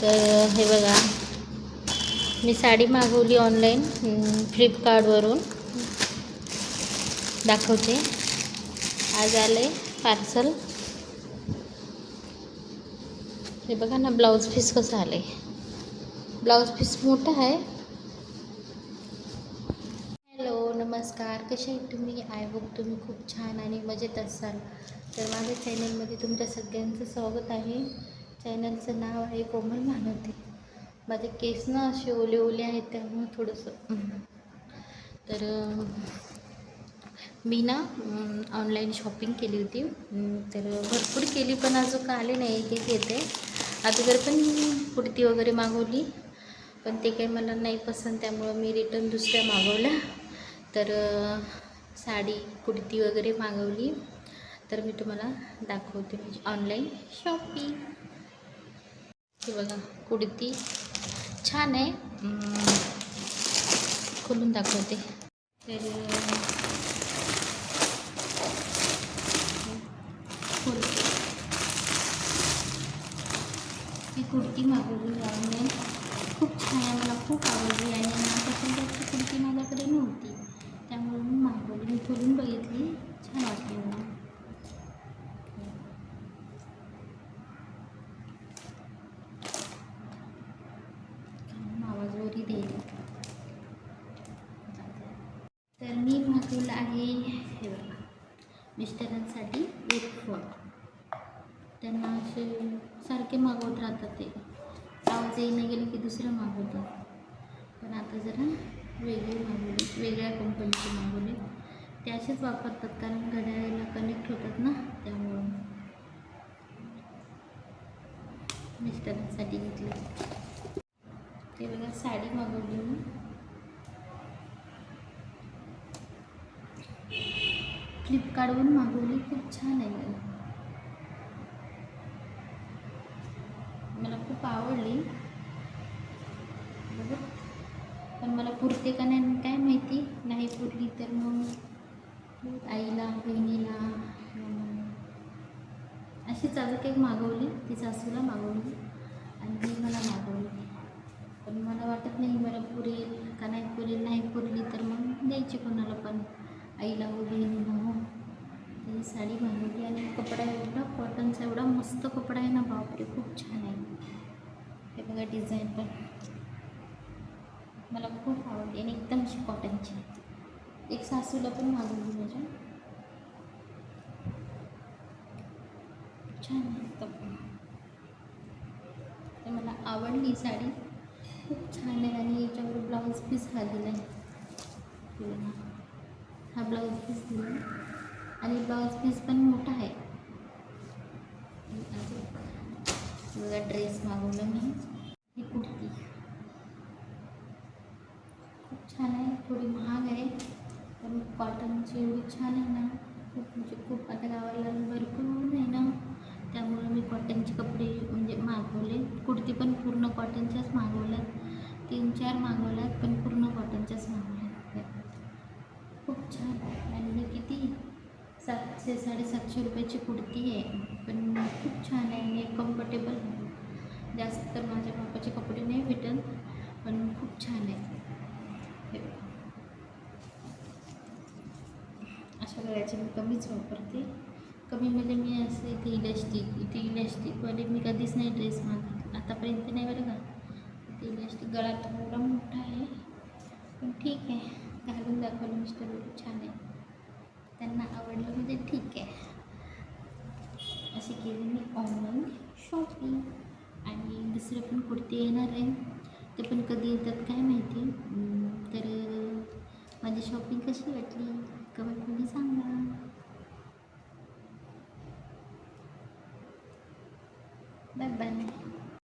तर हे बघा. मी साडी मागवली ऑनलाईन फ्लिपकार्टवरून दाखवते. आज आले पार्सल हे बघा ना ब्लाऊज पीस कसं आलं आहे ब्लाऊज पीस मोठा आहे. हॅलो नमस्कार. कसे आहेत तुम्ही? आय होप तुम्ही खूप छान आणि मजेत असाल. तर माझ्या चॅनलमध्ये तुमच्या सगळ्यांचं स्वागत आहे. चॅनलचं नाव आहे कोमल मानवते. माझे केस ना असे ओले ओले आहेत त्यामुळं थोडंसं तर मी ना ऑनलाईन शॉपिंग केली होती. तर भरपूर केली पण अजून का आले नाही एक एक येते. अगोदर पण कुर्ती वगैरे मागवली पण ते काही मला नाही पसंत त्यामुळं मी रिटर्न दुसऱ्या मागवल्या. तर साडी कुर्ती वगैरे मागवली. तर मी तुम्हाला दाखवते म्हणजे ऑनलाईन शॉपिंग हे बघा कुर्ती छान आहे. खोलून दाखवते. तर कुर्ती ही कुर्ती मागवली आहे. खूप छान आहे मला खूप आवडली आहे नापासून जास्त कुर्ती माझ्याकडे नव्हती त्यामुळे मी मागवली मी खोलून बघितली छान वाटली मला आवाज वरी देईल तर मी मागवलं आहे हे बघा मिस्टरांसाठी एक फोन त्यांना असे सारखे मागवत राहतात ते. आवाज येईन गेले की दुसरं मागवतात. पण आता जरा वेगळे मागवले वेगळ्या कंपनीचे मागवले. ते असेच वापरतात कारण घड्याळाला कनेक्ट होतात ना त्यामुळं. मिस्टरांसाठी घेतले. ते बघा साडी मागवली मी. फ्लिपकार्टवरून मागवली खूप छान आहे मला खूप आवडली. बरोबर पण मला पुरते का नाही काय माहिती? नाही पुरली तर मग आईला बहिणीला अशीच अजून एक मागवली ती सासूला मागवली आणि ती मला मागवली. पण मला वाटत नाही मला पुरेल का नाही पुरेल नाही पुरली तर मग द्यायची कोणाला पण. आईला वगैरे भाऊ हो साडी मागवली आणि कपडा एवढा कॉटनचा एवढा मस्त कपडा आहे ना बापरे खूप छान आहे. हे बघा डिझाईन पण. मला खूप आवडली आणि एकदम अशी कॉटनची एक सासूला पण मागवली माझ्या. छान आहे तर मला आवडली ही साडी. खूप छान आहे आणि याच्यावर ब्लाऊज पीस हा आहे हा ब्लाऊज पीस दिला आणि ब्लाऊज पीस पण मोठा आहे. अजून बघा ड्रेस मागवला मी. ही कुर्ती. खूप छान आहे. थोडी महाग आहे. पण कॉटनची एवढी छान आहे ना. खूप म्हणजे खूप आता गावाला भरपूर ऊन आहे ना. त्यामुळे मी कॉटनचे कपडे म्हणजे मागवले. कुर्ती पण पूर्ण कॉटनच्याच मागवले तीन चार मागवल्यात पण पूर्ण कॉटनच्याच मागवल्यात खूप छान आणि हे किती सातशे रुपयाची कुर्ती आहे. पण खूप छान आहे आणि कम्फर्टेबल जास्त तर माझ्या बापाचे कपडे नाही भेटत पण खूप छान आहे. अशा गळ्याचे मी कमीच वापरते. कमीमध्ये मी असं इथे इलॅस्टिक इथे इलॅस्टिकवाले मी कधीच नाही ड्रेस मागत. आतापर्यंत नाही बरं का? इथे इलॅस्टिक गळा थोडा मोठा आहे. पण ठीक आहे. घालून दाखवलं मिस्टर. छान आहे. त्यांना आवडलं म्हणजे ठीक आहे. अशी केली मी ऑनलाईन शॉपिंग आणि दुसरं पण कुर्ती येणार आहे. ते पण कधी येतात काय माहिती. तर माझी शॉपिंग कशी वाटली?